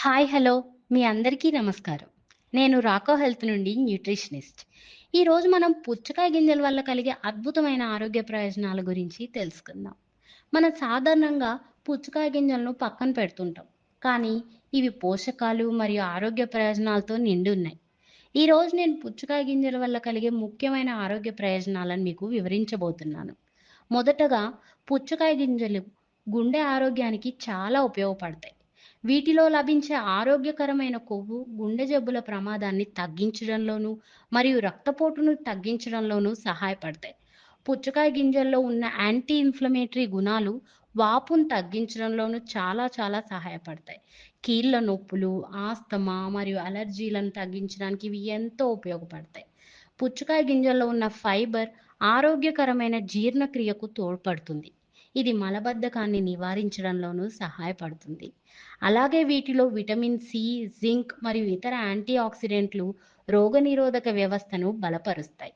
Hi hello. మీ అందరికీ నమస్కారం. నేను రాకో హెల్త్ నుండి న్యూట్రిషనిస్ట్. ఈరోజు మనం పుచ్చకాయ గింజల వల్ల కలిగే అద్భుతమైన ఆరోగ్య ప్రయోజనాల గురించి తెలుసుకుందాం. మనం సాధారణంగా పుచ్చకాయ గింజలను పక్కన పెడుతుంటాం. కానీ ఇవి పోషకాలు మరియు ఆరోగ్య ప్రయోజనాలతో నిండి ఉన్నాయి. ఈరోజు నేను పుచ్చకాయ గింజల వల్ల కలిగే ముఖ్యమైన ఆరోగ్య ప్రయోజనాలను మీకు వివరించబోతున్నాను. మొదటగా పుచ్చకాయ గింజలు గుండె ఆరోగ్యానికి చాలా ఉపయోగపడతాయి. వీటిలో లభించే ఆరోగ్యకరమైన కొవ్వు గుండె జబ్బుల ప్రమాదాన్ని తగ్గించడంలోనూ మరియు రక్తపోటును తగ్గించడంలోనూ సహాయపడతాయి. పుచ్చకాయ గింజల్లో ఉన్న యాంటీ ఇన్ఫ్లమేటరీ గుణాలు వాపును తగ్గించడంలోనూ చాలా చాలా సహాయపడతాయి. కీళ్ళ నొప్పులు ఆస్తమా మరియు అలర్జీలను తగ్గించడానికి ఇవి ఎంతో ఉపయోగపడతాయి. పుచ్చకాయ గింజల్లో ఉన్న ఫైబర్ ఆరోగ్యకరమైన జీర్ణక్రియకు తోడ్పడుతుంది. ఇది మలబద్ధకాన్ని నివారించడంలోనూ సహాయపడుతుంది. అలాగే వీటిలో విటమిన్ సి జింక్ మరియు ఇతర యాంటీ ఆక్సిడెంట్లు రోగనిరోధక వ్యవస్థను బలపరుస్తాయి.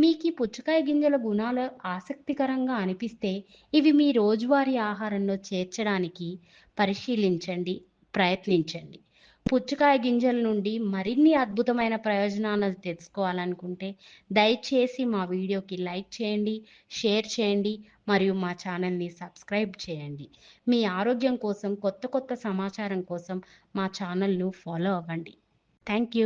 మీకు ఈ పుచ్చకాయ గింజల గుణాలు ఆసక్తికరంగా అనిపిస్తే ఇవి మీ రోజువారీ ఆహారంలో చేర్చడానికి పరిశీలించండి ప్రయత్నించండి. పుచ్చకాయ గింజల నుండి మరిన్ని అద్భుతమైన ప్రయోజనాలను తెలుసుకోవాలనుకుంటే దయచేసి మా వీడియోకి లైక్ చేయండి షేర్ చేయండి మరియు మా ఛానల్ని సబ్స్క్రైబ్ చేయండి. మీ ఆరోగ్యం కోసం కొత్త కొత్త సమాచారం కోసం మా ఛానల్ను ఫాలో అవ్వండి. Thank you.